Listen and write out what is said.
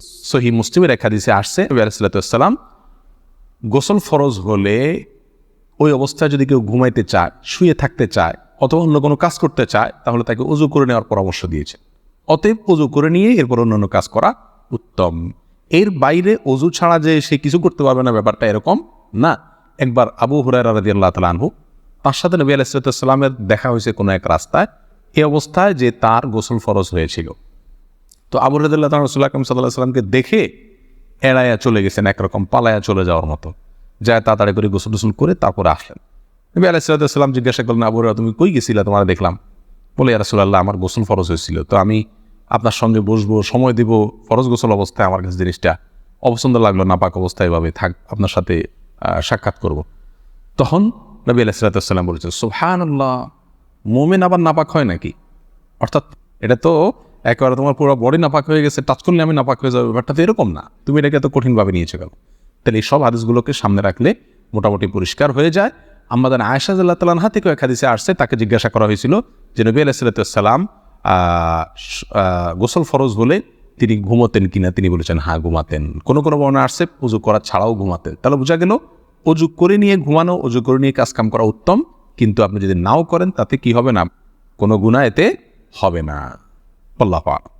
সহি মুসলিমের এক হাদিসে আসছে আলাইসাল্লাম গোসল ফরজ হলে ওই অবস্থায় যদি কেউ ঘুমাইতে চায়, শুয়ে থাকতে চায়, অথবা অন্য কোনো কাজ করতে চায়, তাহলে তাকে উজু করে নেওয়ার পরামর্শ দিয়েছে। অতএব উজু করে নিয়ে এরপর অন্যান্য কাজ করা উত্তম। এর বাইরে অজু ছাড়া যে সে কিছু করতে পারবে না, ব্যাপারটা এরকম না। একবার আবু হুরায়রা রাদিয়াল্লাহু তালা আনহু, তার সাথে নবী আলাইসালামের দেখা হয়েছে কোনো এক রাস্তায় এ অবস্থায় যে তার গোসল ফরজ হয়েছিল। তো আবু রদুল্লাহ রসুল্লাহ আকরম সাল্লাহ সাল্লামকে দেখে এড়াইয়া চলে গেছেন একরকম পালায়া চলে যাওয়ার মতো। যায় তাড়াতাড়ি করে গোসল টুসল করে তারপরে আসলেন। নবী আলাইসাল্লাম জিজ্ঞাসা করলেন, আবু তুমি কই গেছিলা? তোমার দেখলাম। বলে রাসুল্লাহ আমার গোসল ফরজ হয়েছিল। তো আমি আপনার সঙ্গে বসবো, সময় দিব, ফরজ গোসল অবস্থায় আমার কাছে জিনিসটা অপছন্দ লাগল, নাপাক অবস্থায় এভাবে থাক, আপনার সাথে সাক্ষাৎ করব। তখন নবী আলাইসাল্লাম বলেছেন সুহান আল্লাহ মোমেন আবার নাপাক হয় নাকি? অর্থাৎ, এটা তো একেবারে তোমার পুরো বডি নাপাক হয়ে গেছে টাচ করলে আমি নাপাক হয়ে যাবে, ব্যাপারটা তো এরকম না। তুমি এটাকে এত কঠিনভাবে নিয়েছো কেন? তাহলে এই সব হাদিসগুলোকে সামনে রাখলে মোটামুটি পরিষ্কার হয়ে যায়। আমাদের আয়সা আল্লাহ তালানহা থেকে এক হাদিসে আসছে, তাকে জিজ্ঞাসা করা হয়েছিল যে, নবী আলাইসাল্লাম গোসল ফরজ হলে তিনি ঘুমোতেন কিনা তিনি বলেছেন হ্যাঁ ঘুমাতেন। কোনো কোনো বর্ণনা আসছে, উজু করা ছাড়াও ঘুমাতেন। তাহলে বোঝা গেল অজু করে নিয়ে ঘুমানো অজু করে নিয়ে কাজ কাম করা উত্তম, কিন্তু আপনি যদি নাও করেন, তাতে কি হবে না? কোনো গুণা এতে হবে না। আল্লাহ পাক